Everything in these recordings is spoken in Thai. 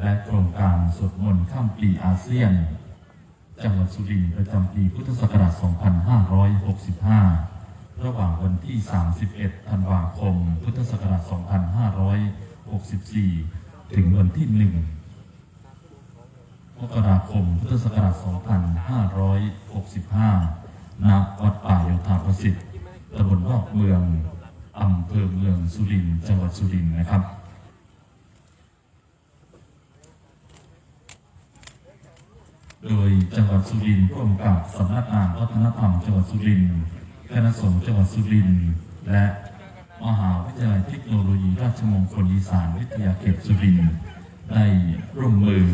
และโครงการสวดมนต์ข้ามปีอาเซียน จังหวัดสุรินทร์ประจำปีพุทธศักราช 2565 ระหว่างวันที่ 31 ธันวาคม พุทธศักราช 2564 ถึงวันที่ 1 มกราคม พุทธศักราช 2565 ณ วัดป่าโยธาประสิทธิ์ตำบลรอบเมืองอำเภอเมืองสุรินทร์ จังหวัดสุรินทร์นะครับ โดยจังหวัดสุรินทร์ร่วมกับสำนักงานวัฒนธรรมจังหวัดสุรินทร์คณะสงฆ์จังหวัดสุรินทร์และมหาวิทยาลัยเทคโนโลยีราชมงคลอีสานวิทยาเขตสุรินทร์ได้ร่วมมือ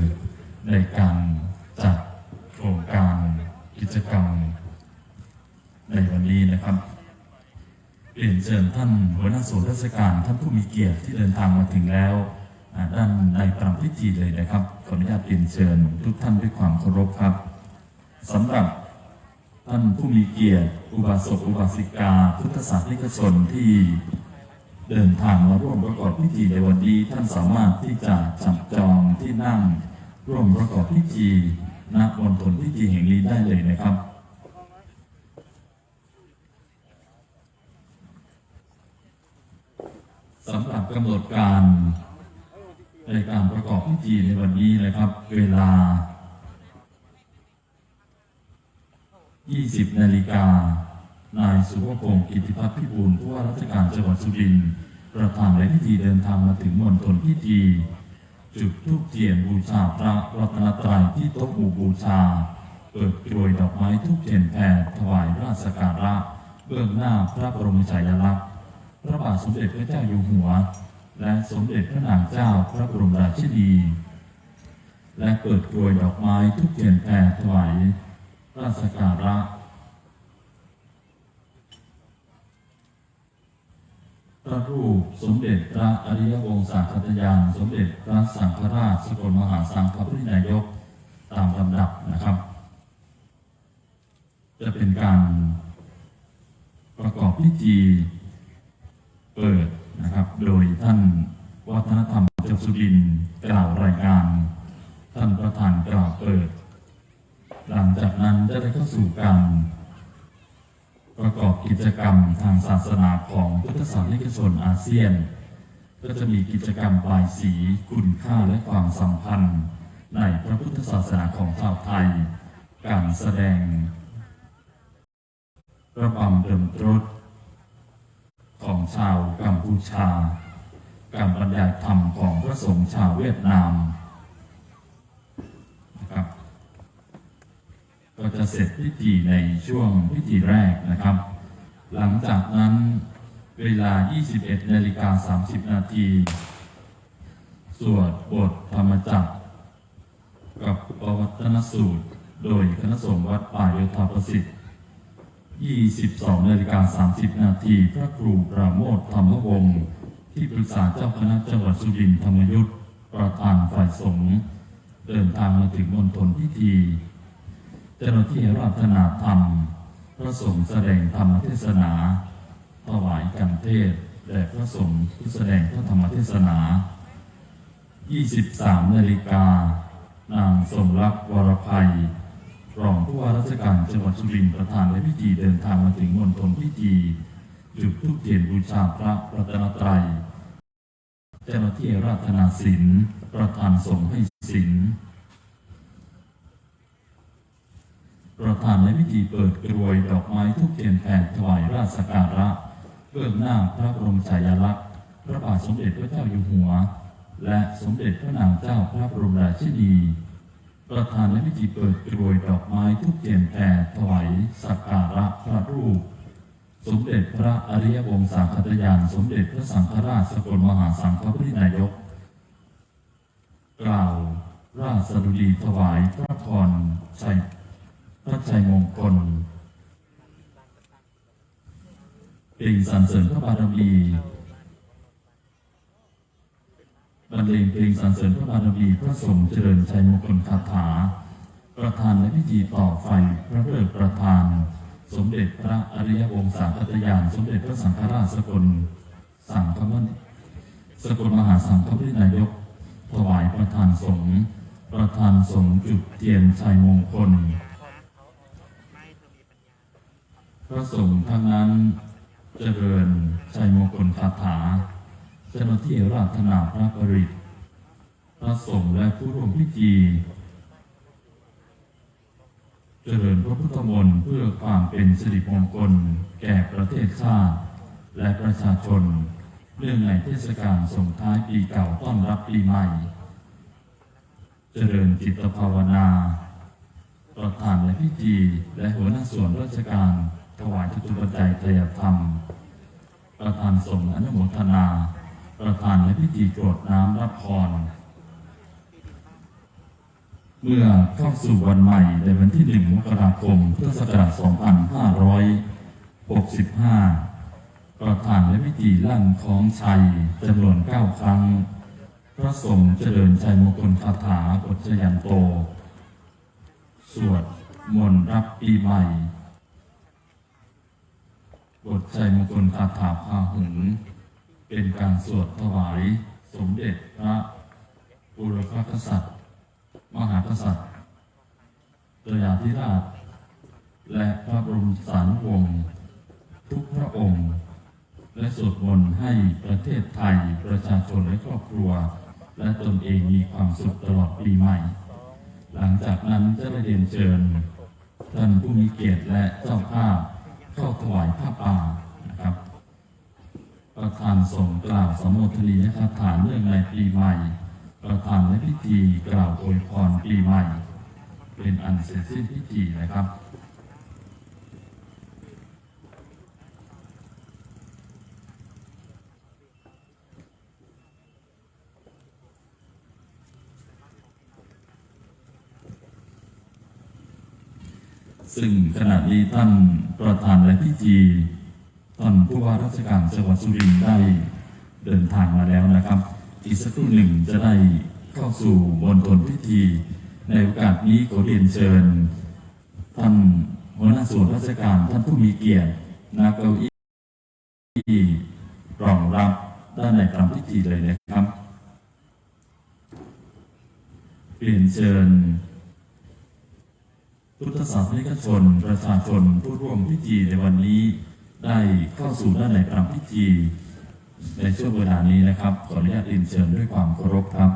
ในการจัดโครงการกิจกรรม ในวันนี้นะครับเรียนเชิญท่านหัวหน้าส่วนราชการท่านผู้มีเกียรติที่เดินทางมาถึงแล้ว ด้านในประพิธีเลยนะครับขออนุญาตเรียนเชิญทุกท่านด้วยความเคารพครับสำหรับท่านผู้มีเกียรติ อุบาสกอุบาสิกา พุทธศาสนิกชนที่เดินทางมาร่วมประกอบพิธีในวันนี้ท่านสามารถที่จะจับจองที่นั่ง ร่วมประกอบพิธีณมณฑลพิธีแห่งนี้ได้เลยนะครับสำหรับกำหนดการ ในการประกอบพิธีในวันนี้นะครับ เวลา 20 นาฬิกา นายสุภพงศ์กิติพัฒน์พิบูลผู้ว่าราชการจังหวัดสุรินทร์ประธานในพิธีเดินทางมาถึงมณฑลพิธี จุดธูปเทียนบูชาพระรัตนตรัยที่โต๊ะหมู่บูชา เปิดกรวยดอกไม้ทุกเทียนแผ่ถวายราชกการะเบื้องหน้าพระบรมฉายาลักษณ์พระบาทสมเด็จพระเจ้าอยู่หัว และสมเด็จพระนางเจ้าพระบรมราชินี และเปิดกรวยดอกไม้ทุกเทียนแผ่ถวายราชสักการะพระรูปสมเด็จพระอริยวงศาคตยานสมเด็จพระสังฆราชสกลมหาสังฆปรินายกตามลำดับนะครับ จะเป็นการประกอบพิธีเปิด นะครับ โดยท่านวัฒนธรรมจังหวัดสุรินกล่าวรายงานท่านประธานกล่าวเปิด หลังจากนั้นจะได้เข้าสู่การ ประกอบกิจกรรมทางศาสนาของพุทธศาสนิกชนอาเซียน ก็จะมีกิจกรรมบายสีคุณค่าและความสัมพันธ์ ในพระพุทธศาสนาของชาวไทย การแสดงระบำเดิมตรด ของชาวกัมพูชา การบรรยายธรรมของพระสงฆ์ชาวเวียดนามนะครับก็จะเสร็จพิธีในช่วงพิธีแรกนะครับ หลังจากนั้นเวลา 21นาฬิกา30 นาทีสวดบทธรรมจักรกับปวัตนสูตร โดยคณะสงฆ์วัดป่าโยธาประสิทธิ์ 22นาฬิกา30 นาทีพระครูปราโมทธรรมวงศ์ที่ปรึกษาเจ้าคณะจังหวัดสุรินทร์ธรรมยุทธประธานฝ่ายสงฆ์เดินทางมาถึงมณฑลพิธี เจ้าหน้าที่ราชนาธรรม พระสงฆ์แสดงธรรมเทศนา ถวายกันเทศแด่พระสงฆ์ผู้แสดงพระธรรมเทศนา 23นาฬิกานางสมรักวรภัย รองผู้ว่าราชการจังหวัดสุรินทร์ประธานในพิธีเดินทางมาถึงมณฑลพิธี จุดธูปเทียนบูชาพระรัตนตรัยเจ้าหน้าที่ราชนาศิลประธานสงฆ์ให้ศิลประธานในพิธีเปิดกรวยดอกไม้ทุกเทียนแผ่ถวายราชกการะเบื้องหน้าพระบรมฉายาลักษณ์พระบาทสมเด็จพระเจ้าอยู่หัว และสมเด็จพระนางเจ้าพระบรมราชินี ประธานในพิธีเปิดกรวยดอกไม้ทุกเทียนแผ่ถวายสักการะพระรูป สมเด็จพระอริยวงศาคตยาน สมเด็จพระสังฆราชสกลมหาสังฆปรินายก กล่าวราชดุดีถวายพระพรชัยพระชัยมงคลเพลงสรรเสริญพระบารมี บรรเลงเพลงสรรเสริญพระบารมีพระสงฆ์เจริญชัยมงคลคาถา ประธานในพิธีต่อไฟพระเลิกประธาน สมเด็จพระอริยวงศาคตยานสมเด็จพระสังฆราชสกลสังฆมนสกลมหาสังฆปรินายก ถวายประธานสงฆ์ประธานสงฆ์จุดเทียนชัยมงคล พระสงฆ์ทั้งนั้นเจริญชัยมงคลคาถา เจ้าหน้าที่ราธนาพระปริตพระสงฆ์และผู้ร่วมพิธี เจริญพระพุทธมนต์เพื่อความเป็นสิริมงคลแก่ประเทศชาติ และประชาชน เรื่องในเทศกาลส่งท้ายปีเก่าต้อนรับปีใหม่ เจริญจิตภาวนา ประธานในพิธีและหัวหน้าส่วนราชการถวายจตุปัจจัยทายธรรมประธานสงฆ์อนุโมทนา ประธานในพิธีกรวดน้ำรับพร เมื่อเข้าสู่วันใหม่ในวันที่1มกราคมพุทธศักราช 2565 ประธานในพิธีลั่นคลองชัยจำนวน 9 ครั้ง พระสงฆ์เจริญชัยมงคลคาถาบทชยันโต สวดมนต์รับปีใหม่บทชัยมงคลคาถาพาหุง เป็นการสวดถวายสมเด็จพระบุรพกษัตริย์ มหากษัตริย์ตยาธิราช และพระบรมสารวงศ์ทุกพระองค์ และสวดมนต์ให้ประเทศไทยประชาชนและครอบครัว และตนเองมีความสุขตลอดปีใหม่ หลังจากนั้นจะได้เรียนเชิญท่านผู้มีเกียรติและเจ้าภาพเข้าถวายผ้าป่า ประธานสงกล่าวสมโภชนียคาถาเนื่องในปีใหม่ ประธานในพิธีกล่าวอวยพรปีใหม่ เป็นอันเสร็จสิ้นพิธีนะครับซึ่งขณะนี้ท่านประธานในพิธี ท่านผู้ว่าราชการจังหวัดสุรินทร์ได้เดินทางมาแล้วนะครับ อีกสักครู่หนึ่งจะได้เข้าสู่บนทนพิธี ในโอกาสนี้ขอเรียนเชิญท่านหัวหน้าส่วนราชการท่านผู้มีเกียรตินาเก้าอี้รองรับด้านในทำพิธีเลยนะครับเรียนเชิญพุทธศาสนิกชน ประชาชนผู้ร่วมพิธีในวันนี้ ได้เข้าสู่ด้านในทำพิธี ในช่วงเวลานี้นะครับ ขออนุญาตเรียนเชิญด้วยความเคารพครับ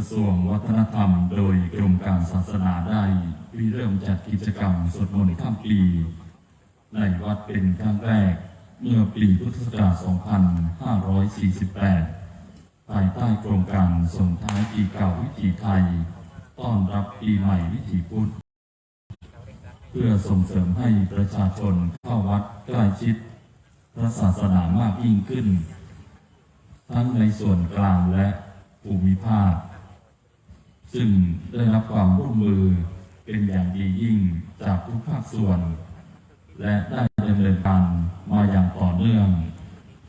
ระทรวงวัฒนธรรม โดยกรมการศาสนาได้ริเริ่มจัดกิจกรรมสวดมนต์ข้ามปี ในวัดเป็นครั้งแรก เมื่อปีพุทธศักราช 2548 ภายใต้โครงการส่งท้ายปีเก่าวิถีไทย ต้อนรับปีใหม่วิถีพุทธ เพื่อส่งเสริมให้ประชาชนเข้าวัดใกล้ชิด พระศาสนามากยิ่งขึ้น ทั้งในส่วนกลางและภูมิภาค ซึ่งได้รับความร่วมมือเป็นอย่างดียิ่งจากทุกภาคส่วน และได้ดำเนินการมาอย่างต่อเนื่อง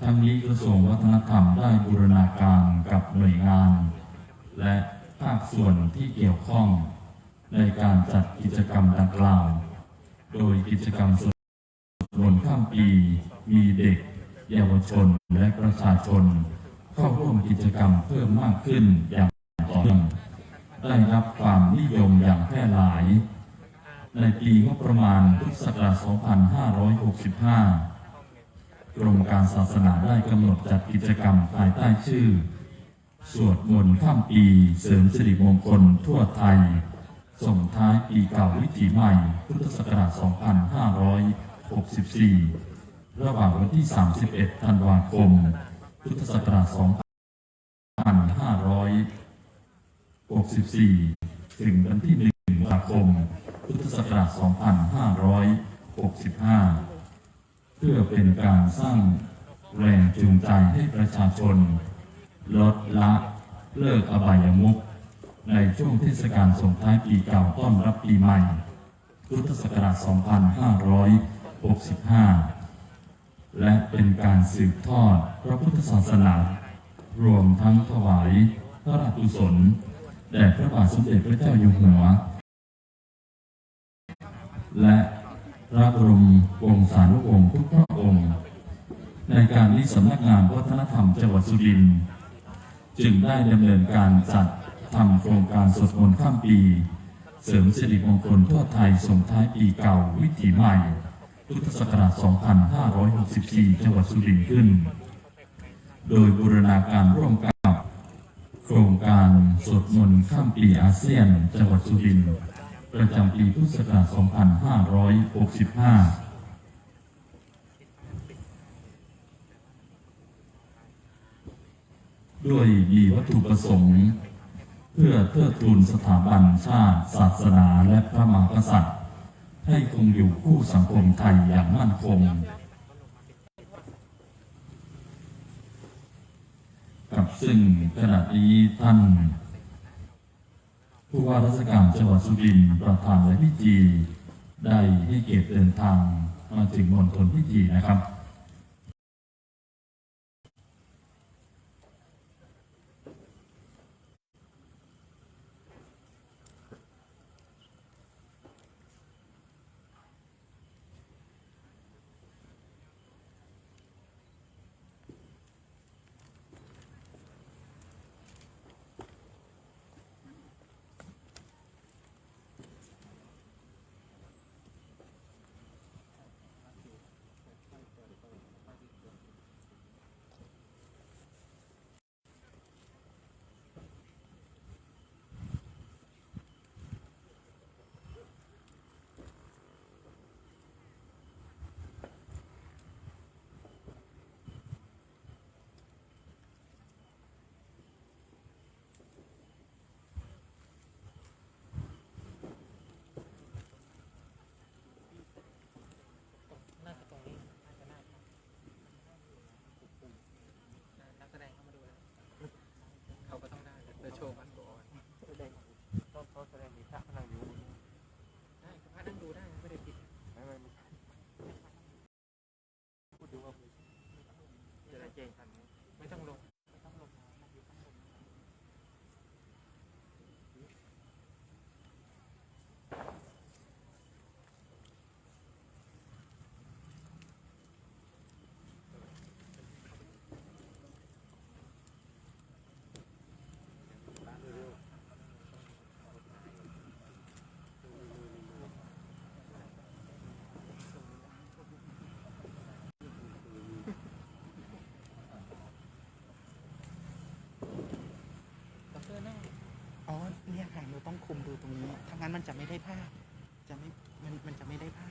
ทั้งนี้กระทรวงวัฒนธรรมได้บูรณาการกับหน่วยงาน และภาคส่วนที่เกี่ยวข้อง ในการจัดกิจกรรมดังกล่าว โดยกิจกรรมสวดมนต์ข้ามปี มีเด็ก เยาวชนและประชาชน เข้าร่วมกิจกรรมเพิ่มมากขึ้นอย่างต่อเนื่อง ได้รับความนิยมอย่างแพร่หลาย ในปีงบประมาณพุทธศักราช 2565 กรมการศาสนาได้กำหนดจัดกิจกรรมภายใต้ชื่อ สวดมนต์ข้ามปีเสริมสิริมงคลทั่วไทย ส่งท้ายปีเก่าวิถีใหม่ พุทธศักราช 2564 ระหว่างวันที่ 31 ธันวาคม พุทธศักราช 2 5 2564 ถึงวันที่1มกราคม พุทธศักราช 2565 เพื่อเป็นการสร้างแรงจูงใจให้ประชาชน ลดละเลิกอบายมุขในช่วงเทศกาลส่งท้ายปีเก่าต้อนรับปีใหม่ พุทธศักราช 2565 และเป็นการสืบทอดพระพุทธศาสนา รวมทั้งถวายพระราชกุศล แด่พระบาทสมเด็จพระเจ้าอยู่หัว และพระบรมวงศานุวงศ์ทุกพระองค์ ในการนี้สำนักงานวัฒนธรรมจังหวัดสุรินทร์จึงได้ดำเนินการจัดทำโครงการสวดมนต์ข้ามปี เสริมสิริมงคลทั่วไทยส่งท้ายปีเก่าวิถีใหม่ พุทธศักราช 2564 จังหวัดสุรินทร์ขึ้น โดยบูรณาการร่วมกับโครงการสวดมนต์ข้ามปีอาเซียน จังหวัดสุรินทร์ประจำปีพุทธศักราช 2565ด้วยมีวัตถุประสงค์ เพื่อเทิดทูนสถาบันชาติ ศาสนาและพระมหากษัตริย์ ให้คงอยู่คู่สังคมไทยอย่างมั่นคง กับ ซึ่งขณะนี้ท่าน ผู้ว่าราชการจังหวัดสุรินทร์ประธานและพิจีได้ให้เกียรติเดินทางมาถึงมณฑลพิธีนะครับ คุมดูตรงนี้ถ้างั้นมันจะไม่ได้ภาพจะไม่มันมันจะไม่ได้ภาพ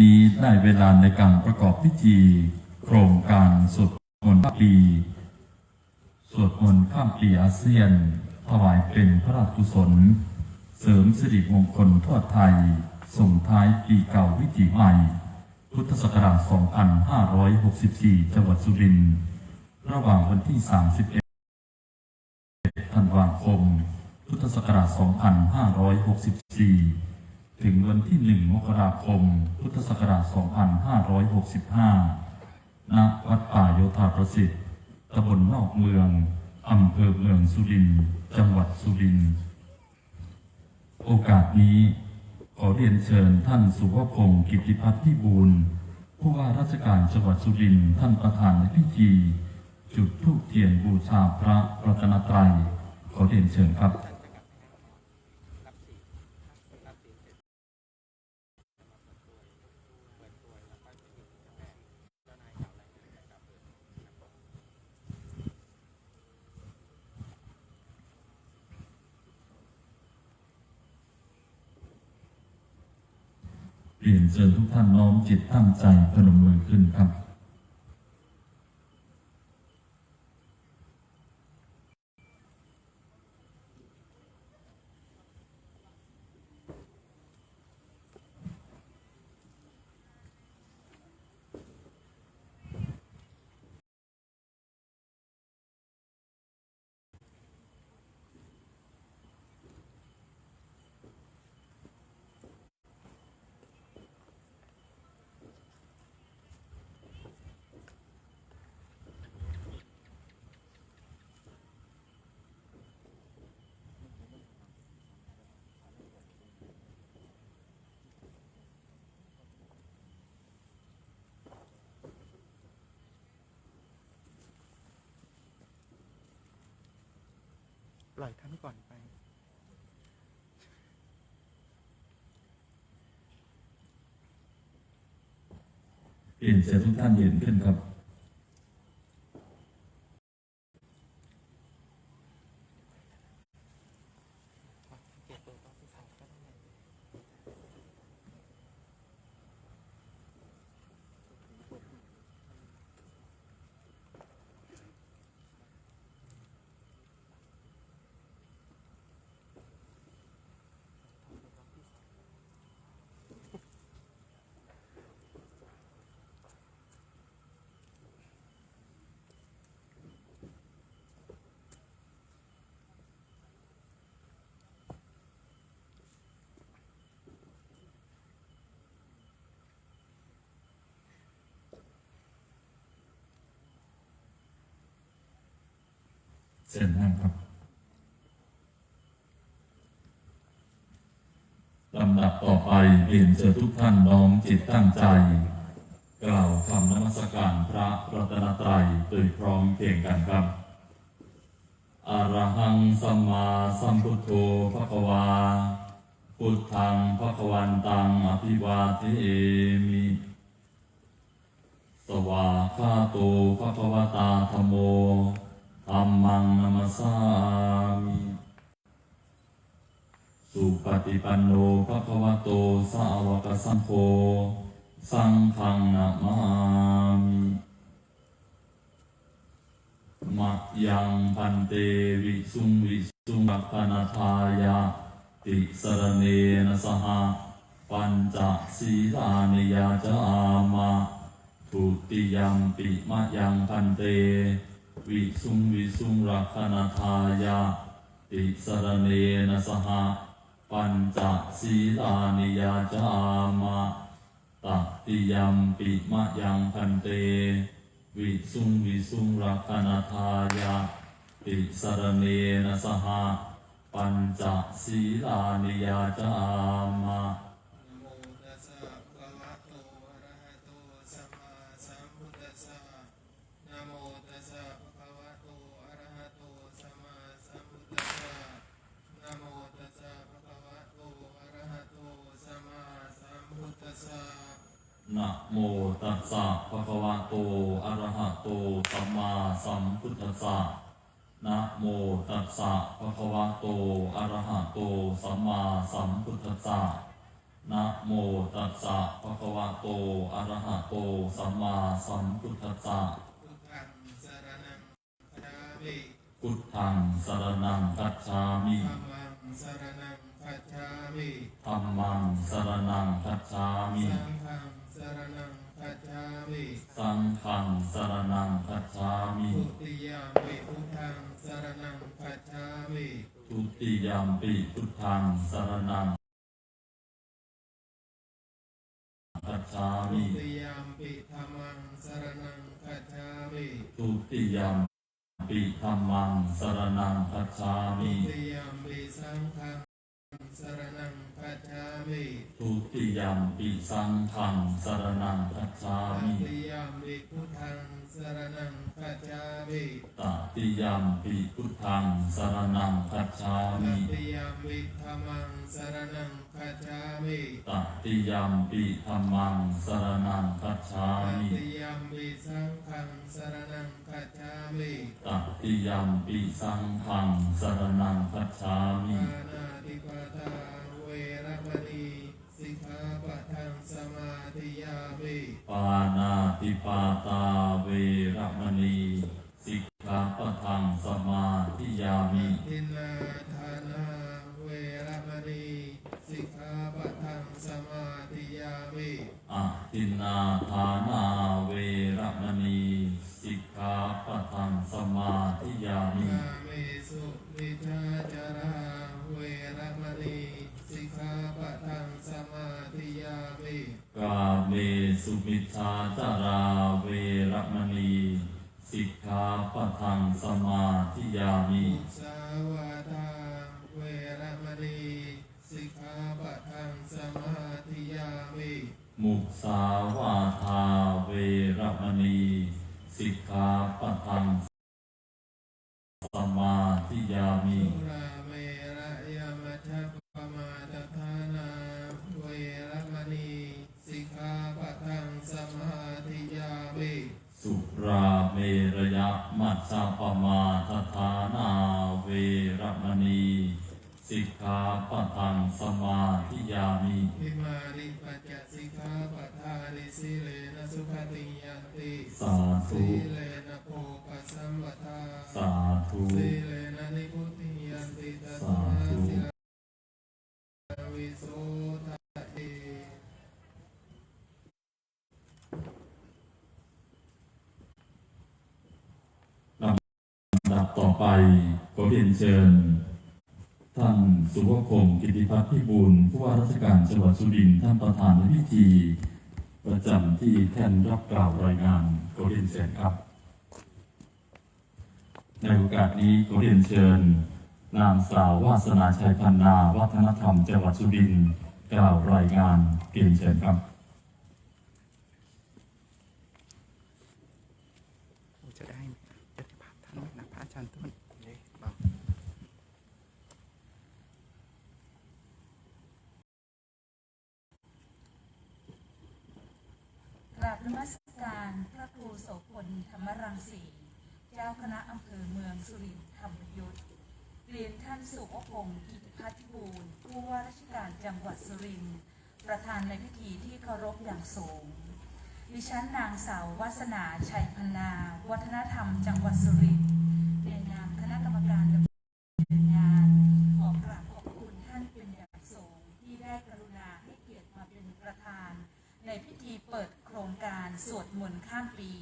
นี้ได้เวลาในการประกอบพิธี โครงการสวดมนต์ข้ามปีสวดมนต์ข้ามปีอาเซียน ถวายเป็นพระราชกุศล เสริมสิริมงคลทั่วไทย ส่งท้ายปีเก่าวิถีใหม่ พุทธศักราช 2564 จังหวัดสุรินทร์ ระหว่างวันที่ 31 ธันวาคม พุทธศักราช 2564 ถึงวันที่ 1 มกราคม พุทธศักราช 2565 ณ วัดป่าโยธาประสิทธิ์ ตำบลนอกเมือง อำเภอเมืองสุรินทร์ จังหวัดสุรินทร์ โอกาสนี้ ขอเรียนเชิญท่านสุวพงศ์กิติพัฒน์พิบูลผู้ว่าราชการจังหวัดสุรินทร์ท่านประธานในพิธี จุดธูปเทียนบูชาพระรัตนตรัย ขอเรียนเชิญครับรับสีรับสีเสร็จเปิดตัวแล้วก็จะมีแม่เจ้านายเก่าอะไรนะครับครับ เรียนเชิญทุกท่านน้อมจิตตั้งใจพนมมือขึ้นครับ ป ล่อยท่านก่อนไป เปลี่ยนเสียงทุกท่านยืนขึ้นครับ เก็บตัวต้องที่สองก็ได้ เชิญนั่งครับลำดับต่อไปเรียนเชิญทุกท่านน้อมจิตตั้งใจ กล่าวคำนมัสการพระรัตนตรัยโดยพร้อมเพียงกันครับอะระหังสัมมาสัมพุทโธภะคะวาพุทธังภะคะวันตังอภิวาทิเทมิสวาคาโตภะคะวตาธโม ธัมมังนัมสสามิสุปฏิปันโนภะคะวะโตสาวกสังโฆสังฆังนะมามิมะยังพันเตวิสุงวิสุงรักขณทายาติสรเนนะสหปัญจศีลานิยาจามาทุติยัมปิมะยังพันเต วิสุงวิสุงรักขณทายาติสรเนนะสหปัญจศีลานิยาจามาตัติยัมปิมะยังพันเต วิสุงวิสุงรักขณทายาติสรเนนะสหปัญจศีลานิยาจามานะโมตัสสะภะคะวะโตอะระหะโตสัมมาสัมพุทธัสสะนะโมตัสสะภะคะวะโตอะระหะโตสัมมาสัมพุทธัสสะนะโมตัสสะภะคะวะโตอะระหะโตสัมมาสัมพุทธัสสะ นะ โมตัสสะภะคะวะโต อะระหะโต สัมมาสัมพุทธัสสะ นะโมตัสสะภะคะวะโต อะระหะโต สัมมาสัมพุทธัสสะ นะโมตัสสะภะคะวะโต อะระหะโต สัมมาสัมพุทธัสสะ พุทธังสรณังคัจฉามิพุทธังสรนังคัจฉามิ ธัมมังสรณังคัจฉามิธัมมังสรนังคัจฉามิ สังฆังสรณังคัจฉามิสังฆังสรนังคัจฉามิทุติยามปิพุทธังสรณังคัจฉามิทุติยามปิพุทธังสรนังคัจฉาทุมิติยามปิธัมมังสรณังคัจฉามิทุติยามปิธัมมังสรนังคัจฉาทุมิติยามปิสังฆัง สรณังคัจฉามิทุติยามปิสังฆังสรนังคัจฉาตมิติยามปิพุทธัง สรณังคัจฉามิตติยามปิพุทธังสรนังคัจฉาตมิติยามปิธัมมังสรณังคัจฉามิตติยามปิธัมมังสรนังคัจฉาตมิติยามปิสังฆังสรณังคัจฉามิตติยามปิสังฆังสรนังคัจฉามิปานาติปาตาเวรมณีสิกขา ปะทังสมาธิยามิปานาติปาตาเวระมณีสิกขาปะทังสมาธิยามิทินนาทานาเวรมณีสิกขาปะทังสมาธิยามิอะตินนาทานาเวระมณีสิกขาปะทังสมาธิยามิกาเมสุมิชาจาราเวรมณีสิกขาปะทังสมาธิยามิกาเมสุมิชาจาราเวระมณีสิกขาปะทังสมาธิยามิมุสาวาทาเวรมณีสิกขาปะทังสมาธิยามิมุสาวาทาเวระมณีสิกขาปะทังสมาธิยามิสุรา ธิยามิสุราเมรยะมัจจาปมาทฐานาเวระมณีสิกขาปะทังสมาธิยามิพิมาริปัจจสิกขาปะทานิสิเลนะสุขติยันติสาธุสีเลนะโภคสัมปทาสาธุสีเลนะนิพุติยันติตัสสามาธุสิลาวิโสทะเอ ลำดับต่อไป ขอเรียนเชิญท่านสุภพงศ์กิติพัฒน์พิบูลผู้ว่าราชการจังหวัดสุรินทร์ท่านประธานในพิธี ประจำที่แท่นรับกล่าวรายงานขอเรียนเชิญครับ ในโอกาสนี้ขอเรียนเชิญ นางสาววาสนาชัยพันนา วัฒนธรรมจังหวัดสุรินทร์กล่าวรายงานเรียนเชิญครับ เราจะได้จะได้ภาพท่านไหมนะพระอาจารย์ต้นเลยบอก กราบ นมัสการพระครูโสพลธรรมรังสีเจ้าคณะอำเภอเมืองสุรินทร์ธรรมยุทธเรียนท่านสุภพงศ์กิติพัฒน์บูรณ์ผู้ว่าราชการจังหวัดสุรินทร์ประธานในพิธีที่เคารพอย่างสูง ดิฉันนางสาววาสนาชัยพนนา วัฒนธรรมจังหวัดสุรินทร์ในนามคณะกรรมการดำเนินงาน สวดมนต์ข้ามปี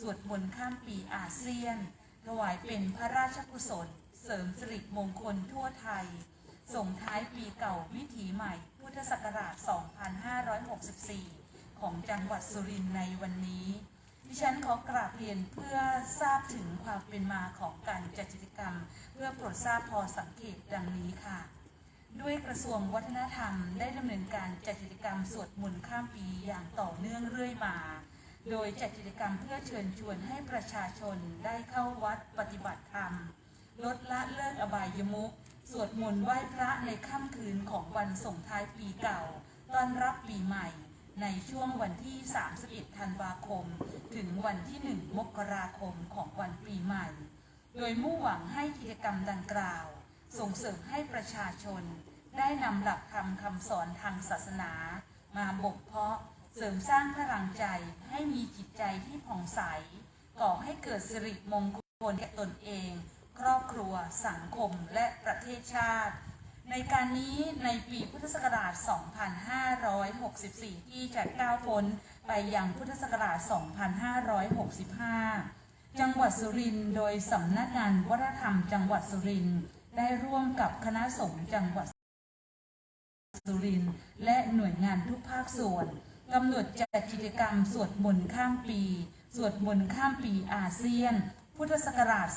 สวดมนต์ข้ามปีอาเซียน ถวายเป็นพระราชกุศล เสริมสิริมงคลทั่วไทย ส่งท้ายปีเก่าวิถีใหม่ พุทธศักราช 2564 ของจังหวัดสุรินทร์ในวันนี้ ดิฉันขอกราบเรียนเพื่อทราบถึงความเป็นมาของการจัดกิจกรรม เพื่อโปรดทราบพอสังเกตดังนี้ค่ะ ด้วยกระทรวงวัฒนธรรมได้ดำเนินการจัดกิจกรรมสวดมนต์ข้ามปีอย่างต่อเนื่องเรื่อยมา โดยจัดกิจกรรมเพื่อเชิญชวนให้ประชาชนได้เข้าวัดปฏิบัติธรรม ลดละเลิกอบายมุขสวดมนต์ไหว้พระในค่ำคืนของวันส่งท้ายปีเก่า ต้อนรับปีใหม่ ในช่วงวันที่ 31 ธันวาคม ถึงวันที่ 1 มกราคมของวันปีใหม่ โดยมุ่งหวังให้กิจกรรมดังกล่าว ส่งเสริมให้ประชาชน ได้นำหลักธรรมคำสอนทางศาสนา มาบ่มเพาะเสริมสร้างพลังใจให้มีจิตใจที่ผ่องใส ก่อให้เกิดสิริมงคลแก่ตนเอง ครอบครัว สังคมและประเทศชาติ ในการนี้ในปีพุทธศักราช 2564 ที่จะก้าวพ้นไปยังพุทธศักราช 2565 จังหวัดสุรินทร์โดยสำนักงานวัฒนธรรมจังหวัดสุรินทร์ได้ร่วมกับคณะสงฆ์จังหวัด สุรินและหน่วยงานทุกภาคส่วนกำหนดจัดกิจกรรมสวดมนต์ข้ามปี สวดมนต์ข้ามปีอาเซียน พุทธศักราช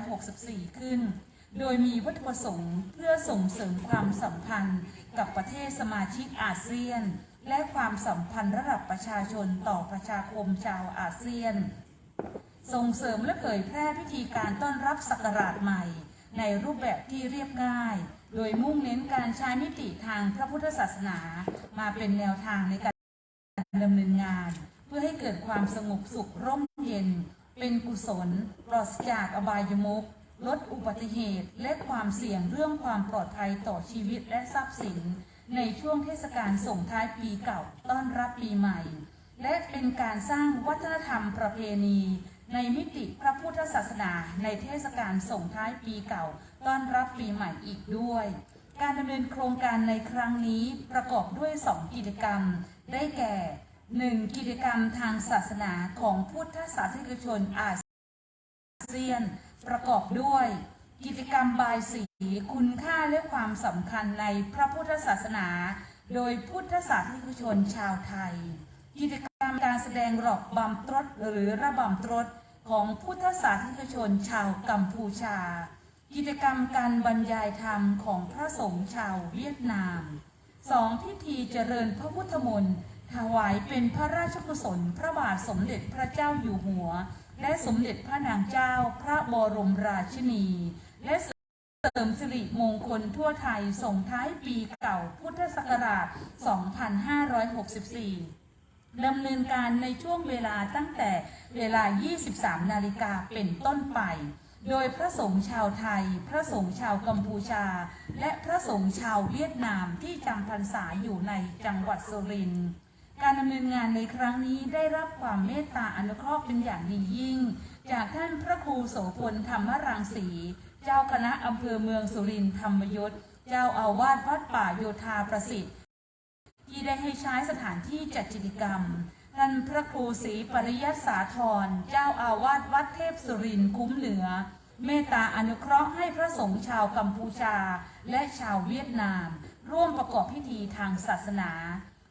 2564 ขึ้น โดยมีวัตถุประสงค์เพื่อส่งเสริมความสัมพันธ์กับประเทศสมาชิกอาเซียน และความสัมพันธ์ระดับประชาชนต่อประชาคมชาวอาเซียน ส่งเสริมและเผยแพร่พิธีการต้อนรับศักราชใหม่ ในรูปแบบที่เรียบง่าย โดยมุ่งเน้นการใช้มิติทางพระพุทธศาสนา มาเป็นแนวทางในการดำเนินงาน เพื่อให้เกิดความสงบสุขร่มเย็น เป็นกุศล ปลอดจากอบายมุขลดอุบัติเหตุและความเสี่ยงเรื่องความปลอดภัยต่อชีวิตและทรัพย์สิน ในช่วงเทศกาลส่งท้ายปีเก่าต้อนรับปีใหม่ และเป็นการสร้างวัฒนธรรมประเพณี ในมิติพระพุทธศาสนาในเทศกาลส่งท้ายปีเก่า ต้อนรับปีใหม่อีกด้วย การดำเนินโครงการในครั้งนี้ประกอบด้วย 2 กิจกรรม ได้แก่ 1. กิจกรรมทางศาสนาของพุทธศาสนิกชนอาเซียน ประกอบด้วย กิจกรรมบายสีคุณค่าและความสำคัญในพระพุทธศาสนา โดยพุทธศาสนิกชนชาวไทย กิจกรรมการแสดงหลอกบำตรดหรือระบำตรด ของพุทธศาสนิกชนชาวกัมพูชา กิจกรรมการบรรยายธรรมของพระสงฆ์ชาวเวียดนามสองพิธีเจริญพระพุทธมนต์ถวายเป็นพระราชกุศลพระบาทสมเด็จพระเจ้าอยู่หัว และสมเด็จพระนางเจ้าพระบรมราชินี และเสริมสิริมงคลทั่วไทยส่งท้ายปีเก่าพุทธศักราช 2564 ดำเนินการในช่วงเวลาตั้งแต่เวลา 23 นาฬิกาเป็นต้นไป โดยพระสงฆ์ชาวไทย พระสงฆ์ชาวกัมพูชา และพระสงฆ์ชาวเวียดนามที่จำพรรษาอยู่ในจังหวัดสุรินทร์ การดำเนินงานในครั้งนี้ได้รับความเมตตาอนุเคราะห์เป็นอย่างดียิ่ง จากท่านพระครูโสพลธรรมรังสี เจ้าคณะอำเภอเมืองสุรินทร์ธรรมยศ เจ้าอาวาสวัดป่าโยธาประสิทธิ์ ที่ได้ให้ใช้สถานที่จัดกิจกรรมท่านพระครูศรีปริยัติสาธรเจ้าอาวาสวัดเทพสุรินคุ้มเหนือ เมตตาอนุเคราะห์ให้พระสงฆ์ชาวกัมพูชา และชาวเวียดนาม ร่วมประกอบพิธีทางศาสนา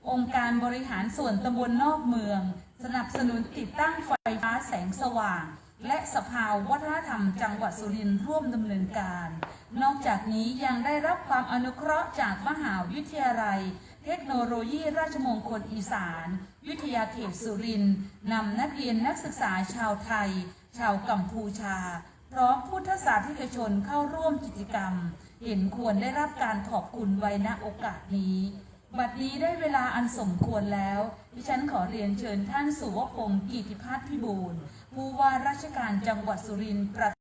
องค์การบริหารส่วนตำบลนอกเมือง สนับสนุนติดตั้งไฟฟ้าแสงสว่าง และสภาวัฒนธรรมจังหวัดสุรินทร์ร่วมดำเนินการ นอกจากนี้ยังได้รับความอนุเคราะห์จากมหาวิทยาลัย เทคโนโลยีราชมงคลอีสาน วิทยาเขตสุรินนำนักเรียนนักศึกษาชาวไทย ชาวกัมพูชา พร้อมพุทธศาสนิกชนเข้าร่วมกิจกรรม เห็นควรได้รับการขอบคุณไว้ณโอกาสนี้ บัดนี้ได้เวลาอันสมควรแล้ว ดิฉันขอเรียนเชิญท่านสุวพงศ์กิติพัฒน์พิบูลผู้ว่าราชการจังหวัดสุรินทร์ประ